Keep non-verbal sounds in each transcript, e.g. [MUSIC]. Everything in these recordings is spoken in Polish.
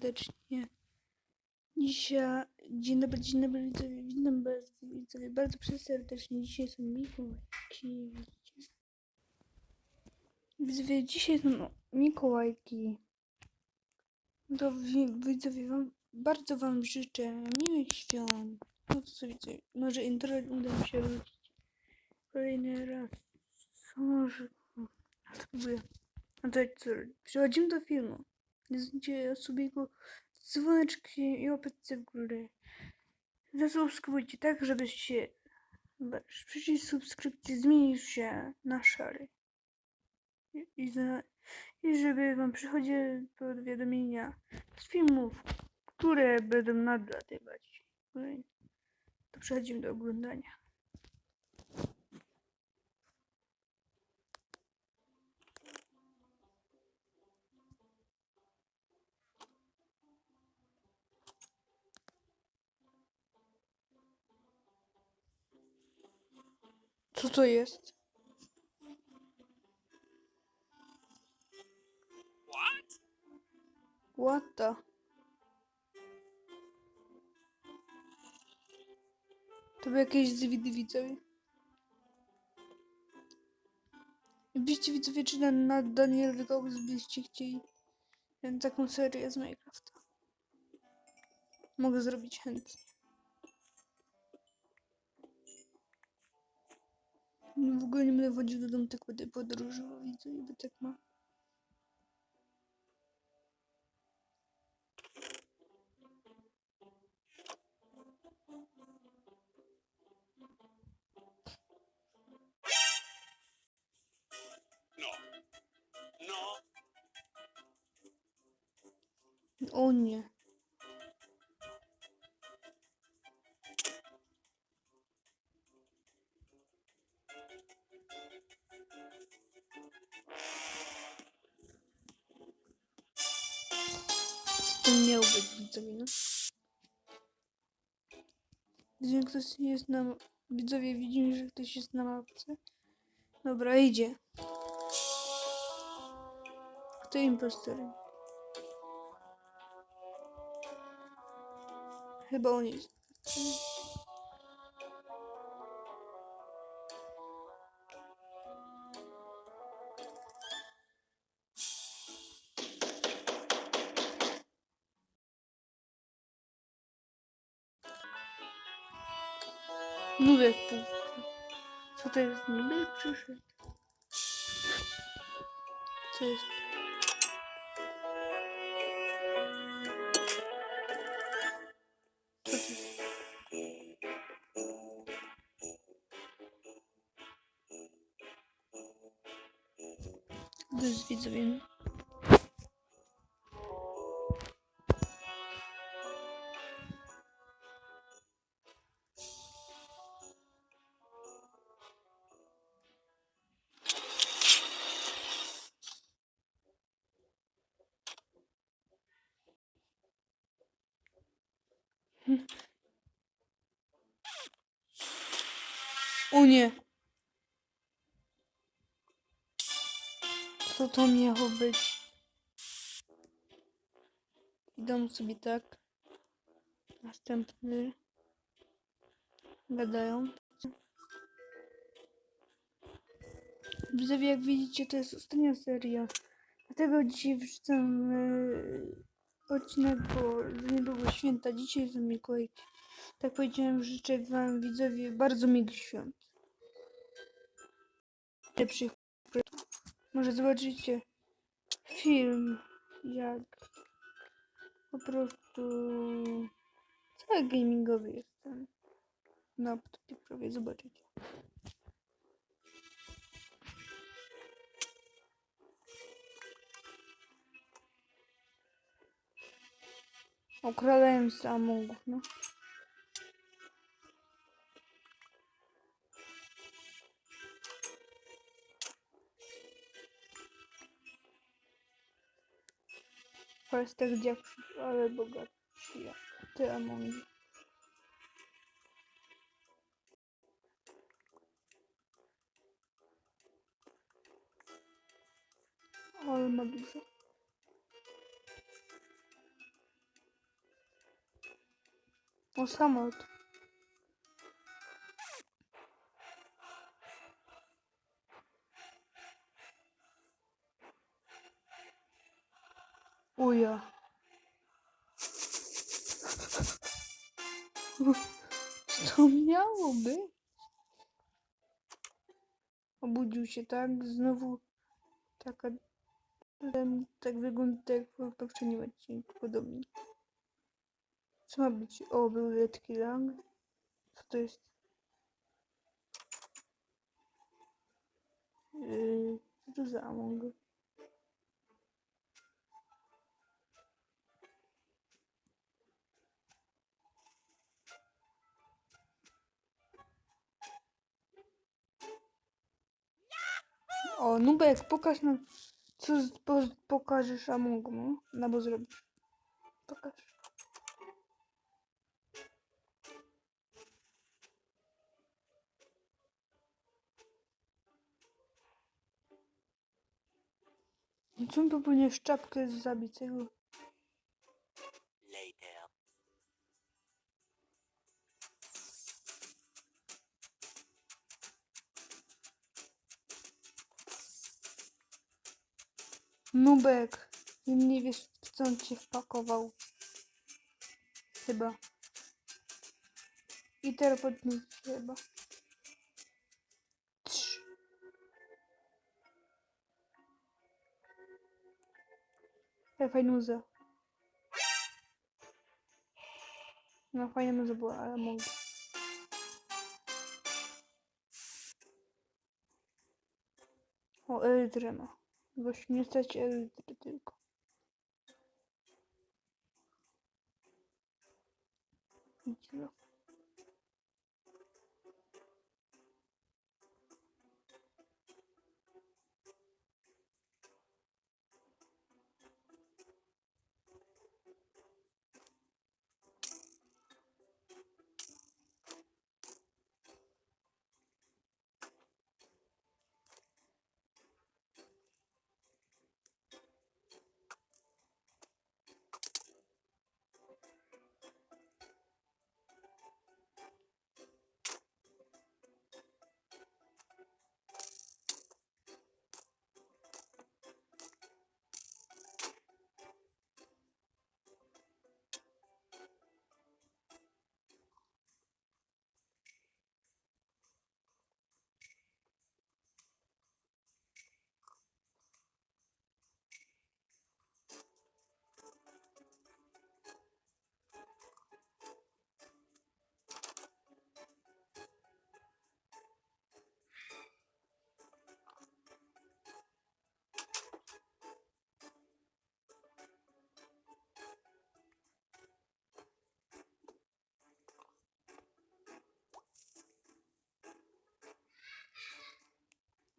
serdecznie. Dzisiaj, dzień dobry, dzień dobry widzowie, witam was widzowie bardzo serdecznie. Dzisiaj są Mikołajki? Widzowie, dzisiaj są Mikołajki. To wi- widzowie, wam, bardzo wam życzę miłych świąt. No to co widzowie, może intro uda mi się wrócić kolejny raz. Co może... Spróbuję. No to co, przechodzimy do filmu. Znajdziecie sobie dzwoneczki i łapeczce w górę. Zasubskrybujcie tak, żeby się wasz przycisk subskrypcji zmienił się na szary. I, i, za, I żeby wam przychodziły powiadomienia z filmów, które będą nadlatywać. To przechodzimy do oglądania. Co to jest? What? What the? To by jakieś zwidy widzowie. Byście widzowie, czy na, na Daniel Wygołys byście chcieli taką serię z Minecrafta. Mogę zrobić chętnie. No w ogóle nie będę wchodził do domu, tak będę podróżował, widzowie, bo tak ma. No. No. O nie. Widzowie, no? Ktoś jest na... Widzowie, widzimy, że ktoś jest na mapce. Dobra, idzie. Kto impostorem? Chyba on jest. Nubek przyszedł. Co jest? O nie! Co to miało być? Idą sobie tak. Następny. Gadają. Widzowie, jak widzicie, to jest ostatnia seria. Dlatego dzisiaj wrzucam yy, odcinek, bo niedługo święta. Dzisiaj są Mikołajki. Tak powiedziałem, życzę wam widzowie bardzo miłych świąt. Lepszych. Może zobaczycie film, jak po prostu cały gamingowy jestem. Na laptopie prawie zobaczycie. Okradałem z Amongów, no. Pastek dziaków, ale bogaty jak ty Amongi. O, samolot. Uja. Co [LAUGHS] to miało być? Obudził się tak, znowu taka tak wygląda jak w poprzednim odcinku, podobnie. Co ma być? O, był letki lang. Co to jest? Yy, co to za Among? O, Nubek, pokaż nam, co z, po, pokażesz Among Us, no bo zrobisz. Pokaż. Co mi popełnisz czapkę z zabitego? Nubek, ty nie wiesz, w co on cię wpakował. Chyba. I teraz podnieś chyba. Ale fajna muza. No fajna muza była, ale mogę. O, Elytrę ma. Gość nie stać Elytry tylko. Idź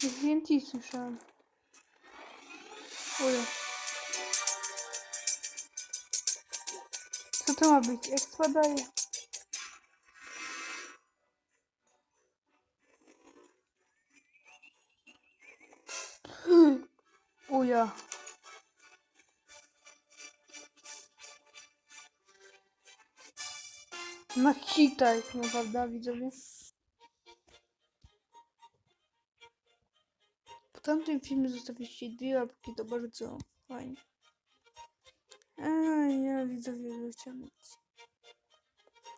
Więcej słyszałem. Ule. Co to ma być? Jak spadaje? [GASPS] Uja. Na hita jest, no widzowie? Tamtym filmie zostawiliście dwie łapki, to bardzo fajnie. A ja widzowie chciałem mieć.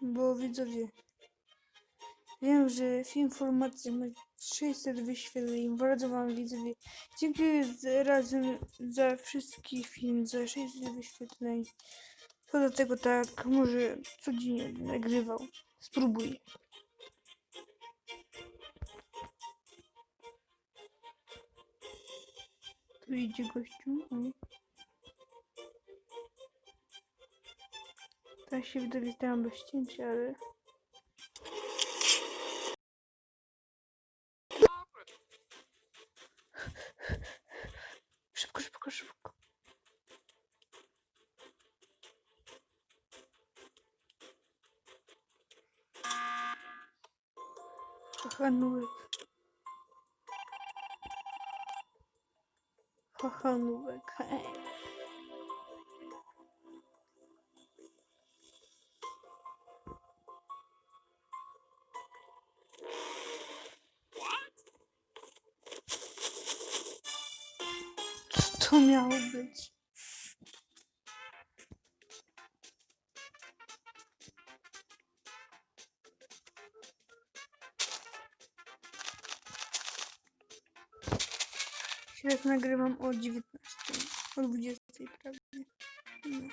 Bo widzowie, wiem, że w informacji ma 600 wyświetleń. Bardzo wam widzowie dziękuję razem za wszystkich film, za 600 wyświetleń. Poza tego tak, może codziennie nagrywał. Spróbuję. Tu idzie gościu. O. Teraz się widzowie stałam bez cięcia, ale... [LAUGHS] Szybko, szybko, szybko. hanówek. Co to miało być? Teraz nagrywam o 19, o 20 prawie. No.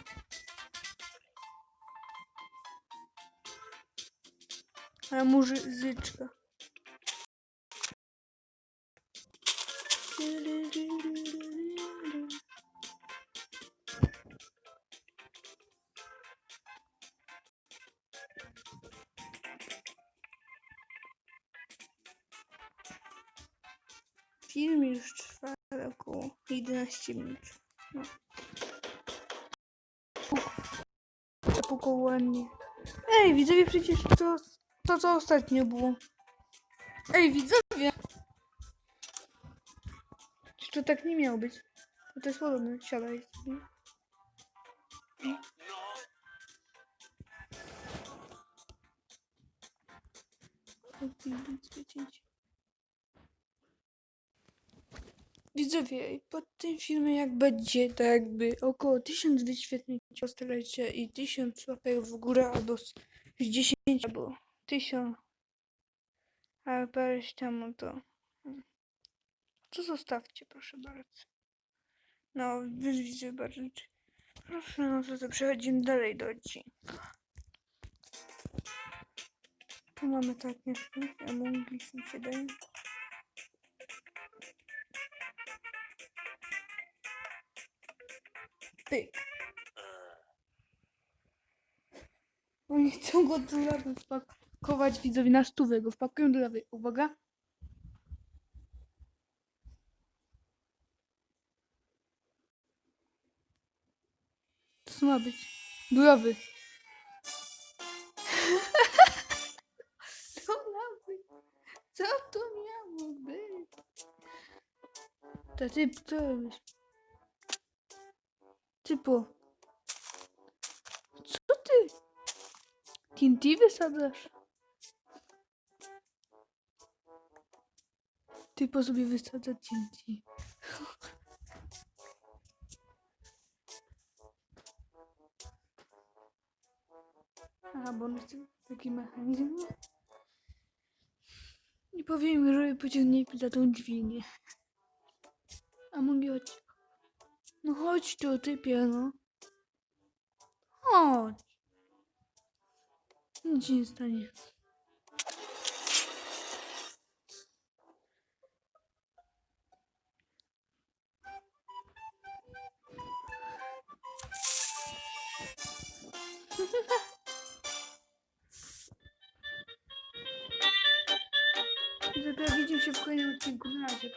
A muzyczka. 11 minut. No. To około ładnie. Ej, widzowie, przecież to, to co ostatnio było. Ej, widzowie! Czy to tak nie miało być? Bo to jest podobne. Siadaj. sobie. Widzowie, pod tym filmem jak będzie tak jakby około 1000 wyświetleń postarajcie i 1000 łapek w górę albo z z 10 albo 1000 ale pareś tam no to hmm. to zostawcie proszę bardzo. No, widzicie bardzo. Proszę, no to, to przechodzimy dalej do odcinka. Tu mamy tak jeszcze, Among Us mi się daje. Pyk. Oni chcą go do lawy wpakować widzowie na stówę, go wpakują do lawy. Uwaga. Co ma być? Do lawy. [LAUGHS] Do lawy. Co to miało być? To ty, co robisz? Typo. Co ty? TNT wysadzasz? Typo sobie wysadza TNT. [LAUGHS] Aha, bo on chce taki mechanizm. Nie powiem, że pociągnie za tą dźwignię. A mogę chodź. No chodź tu, typie, no. Chodź. Nic ci nie stanie. [LAUGHS] Zatem widzimy się w kolejnym odcinku. Na razie.